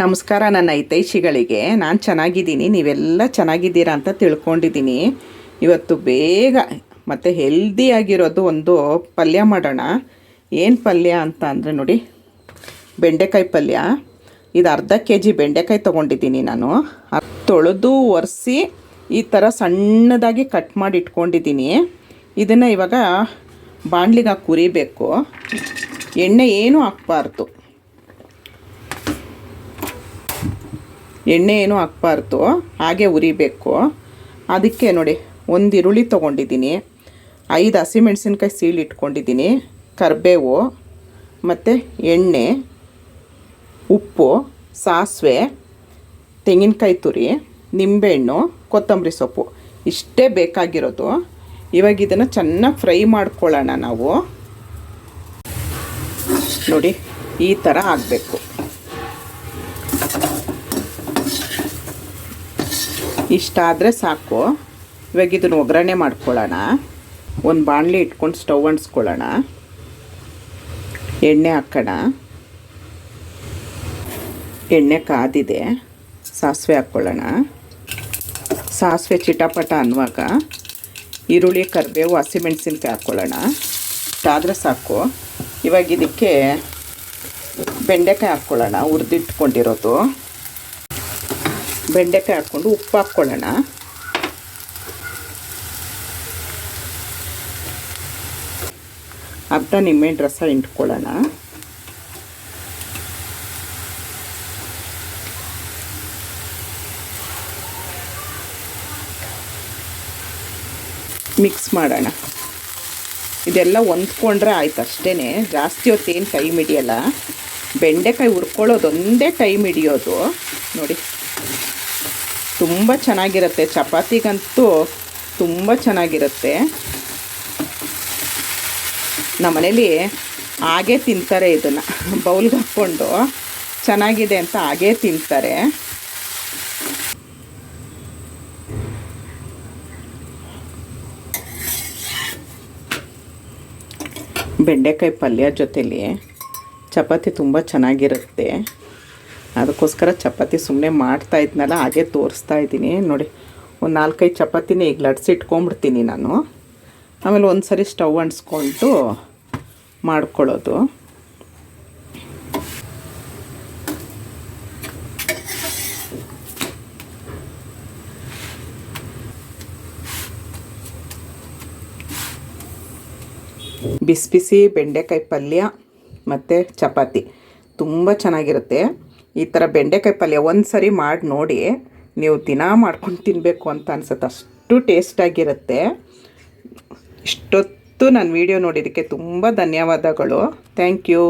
ನಮಸ್ಕಾರ ನನ್ನ ಹಿತೈಷಿಗಳಿಗೆ. ನಾನು ಚೆನ್ನಾಗಿದ್ದೀನಿ, ನೀವೆಲ್ಲ ಚೆನ್ನಾಗಿದ್ದೀರಾ ಅಂತ ತಿಳ್ಕೊಂಡಿದ್ದೀನಿ. ಇವತ್ತು ಬೇಗ, ಮತ್ತು ಹೆಲ್ದಿಯಾಗಿರೋದು ಒಂದು ಪಲ್ಯ ಮಾಡೋಣ. ಏನು ಪಲ್ಯ ಅಂತ ಅಂದರೆ ನೋಡಿ, ಬೆಂಡೆಕಾಯಿ ಪಲ್ಯ. ಇದು ಅರ್ಧ ಕೆ ಜಿ ಬೆಂಡೆಕಾಯಿ ತೊಗೊಂಡಿದ್ದೀನಿ ನಾನು. ತೊಳೆದು ಒರೆಸಿ ಈ ಥರ ಸಣ್ಣದಾಗಿ ಕಟ್ ಮಾಡಿ ಇಟ್ಕೊಂಡಿದ್ದೀನಿ. ಇದನ್ನು ಇವಾಗ ಬಾಣಲಿಗೆ ಹಾಕಿ ಕುರಿಬೇಕು. ಎಣ್ಣೆ ಏನೂ ಹಾಕ್ಬಾರ್ದು. ಎಣ್ಣೆ ಏನೂ ಹಾಕ್ಬಾರ್ದು, ಹಾಗೆ ಉರಿಬೇಕು. ಅದಕ್ಕೆ ನೋಡಿ, ಒಂದು ಈರುಳ್ಳಿ ತೊಗೊಂಡಿದ್ದೀನಿ. ಐದು ಹಸಿಮೆಣ್ಸಿನ್ಕಾಯಿ ಸೀಳು ಇಟ್ಕೊಂಡಿದ್ದೀನಿ, ಕರಿಬೇವು, ಮತ್ತು ಎಣ್ಣೆ, ಉಪ್ಪು, ಸಾಸಿವೆ, ತೆಂಗಿನಕಾಯಿ ತುರಿ, ನಿಂಬೆಹಣ್ಣು, ಕೊತ್ತಂಬರಿ ಸೊಪ್ಪು, ಇಷ್ಟೇ ಬೇಕಾಗಿರೋದು. ಇವಾಗ ಇದನ್ನು ಚೆನ್ನಾಗಿ ಫ್ರೈ ಮಾಡ್ಕೊಳ್ಳೋಣ ನಾವು. ನೋಡಿ, ಈ ಥರ ಆಗಬೇಕು. ಇಷ್ಟಾದರೆ ಸಾಕು. ಇವಾಗ ಇದನ್ನು ಒಗ್ಗರಣೆ ಮಾಡ್ಕೊಳ್ಳೋಣ. ಒಂದು ಬಾಣಲಿ ಇಟ್ಕೊಂಡು ಸ್ಟವ್ ಅಂಟಿಸ್ಕೊಳ್ಳೋಣ. ಎಣ್ಣೆ ಹಾಕೋಣ. ಎಣ್ಣೆ ಕಾದಿದೆ. ಸಾಸಿವೆ ಹಾಕ್ಕೊಳ್ಳೋಣ ಸಾಸಿವೆ ಚಿಟಪಟ ಅನ್ನುವಾಗ ಈರುಳ್ಳಿ, ಕರಿಬೇವು, ಹಸಿಮೆಣ್ಸಿನ್ಕಾಯಿ ಹಾಕ್ಕೊಳ್ಳೋಣ ಇಷ್ಟಾದರೆ ಸಾಕು. ಇವಾಗ ಇದಕ್ಕೆ ಬೆಂಡೆಕಾಯಿ ಹಾಕ್ಕೊಳ್ಳೋಣ ಹುರಿದಿಟ್ಕೊಂಡಿರೋದು. ಬೆಂಡೆಕಾಯಿ ಹಾಕ್ಕೊಂಡು ಉಪ್ಪು ಹಾಕ್ಕೊಳ್ಳೋಣ. ಅರ್ಧ ನಿಂಬೆ ರಸ ಇಂಟ್ಕೊಳ್ಳೋಣ ಮಿಕ್ಸ್ ಮಾಡೋಣ. ಇದೆಲ್ಲ ಹೊಂದ್ಕೊಂಡ್ರೆ ಆಯ್ತು ಅಷ್ಟೇ ಜಾಸ್ತಿ ಹೊತ್ತೇನು ಟೈಮ್ ಹಿಡಿಯೋಲ್ಲ. ಬೆಂಡೆಕಾಯಿ ಹುರ್ಕೊಳ್ಳೋದು ಒಂದೇ ಟೈಮ್ ಹಿಡಿಯೋದು. ನೋಡಿ. ತುಂಬ ಚೆನ್ನಾಗಿರುತ್ತೆ. ಚಪಾತಿಗಂತೂ ತುಂಬ ಚೆನ್ನಾಗಿರುತ್ತೆ. ನಮ್ಮನೇಲಿ ಹಾಗೇ ತಿಂತಾರೆ ಇದನ್ನು. ಬೌಲ್ಗೆ ಹಾಕ್ಕೊಂಡು ಚೆನ್ನಾಗಿದೆ ಅಂತ ಹಾಗೇ ತಿಂತಾರೆ. ಬೆಂಡೆಕಾಯಿ ಪಲ್ಯ ಜೊತೆಲಿ ಚಪಾತಿ ತುಂಬ ಚೆನ್ನಾಗಿರುತ್ತೆ. ಅದಕ್ಕೋಸ್ಕರ ಚಪಾತಿ ಸುಮ್ಮನೆ ಮಾಡ್ತಾ ಇದ್ನಲ್ಲ, ಹಾಗೆ ತೋರಿಸ್ತಾ ಇದ್ದೀನಿ. ನೋಡಿ, ಒಂದು ನಾಲ್ಕೈದು ಚಪಾತಿನೇ ಈಗ ಲಟ್ಸಿ ಇಟ್ಕೊಂಡ್ಬಿಡ್ತೀನಿ ನಾನು. ಆಮೇಲೆ ಒಂದು ಸರಿ ಸ್ಟವ್ ಅಂಟಿಸ್ಕೊಂಡು ಮಾಡ್ಕೊಳ್ಳೋದು. ಬಿಸಿ ಬಿಸಿ ಬೆಂಡೆಕಾಯಿ ಪಲ್ಯ ಮತ್ತು ಚಪಾತಿ. ತುಂಬ ಚೆನ್ನಾಗಿರುತ್ತೆ. ಈ ಥರ ಬೆಂಡೆಕಾಯಿ ಪಲ್ಯ ಒಂದು ಸರಿ ಮಾಡಿ ನೋಡಿ ನೀವು ದಿನ ಮಾಡ್ಕೊಂಡು ತಿನ್ನಬೇಕು ಅಂತ ಅನ್ಸುತ್ತೆ. ಅಷ್ಟು ಟೇಸ್ಟಾಗಿರುತ್ತೆ ಇಷ್ಟೊತ್ತು ನಾನು ವೀಡಿಯೋ ನೋಡಿದ್ದಕ್ಕೆ ತುಂಬ ಧನ್ಯವಾದಗಳು. Thank you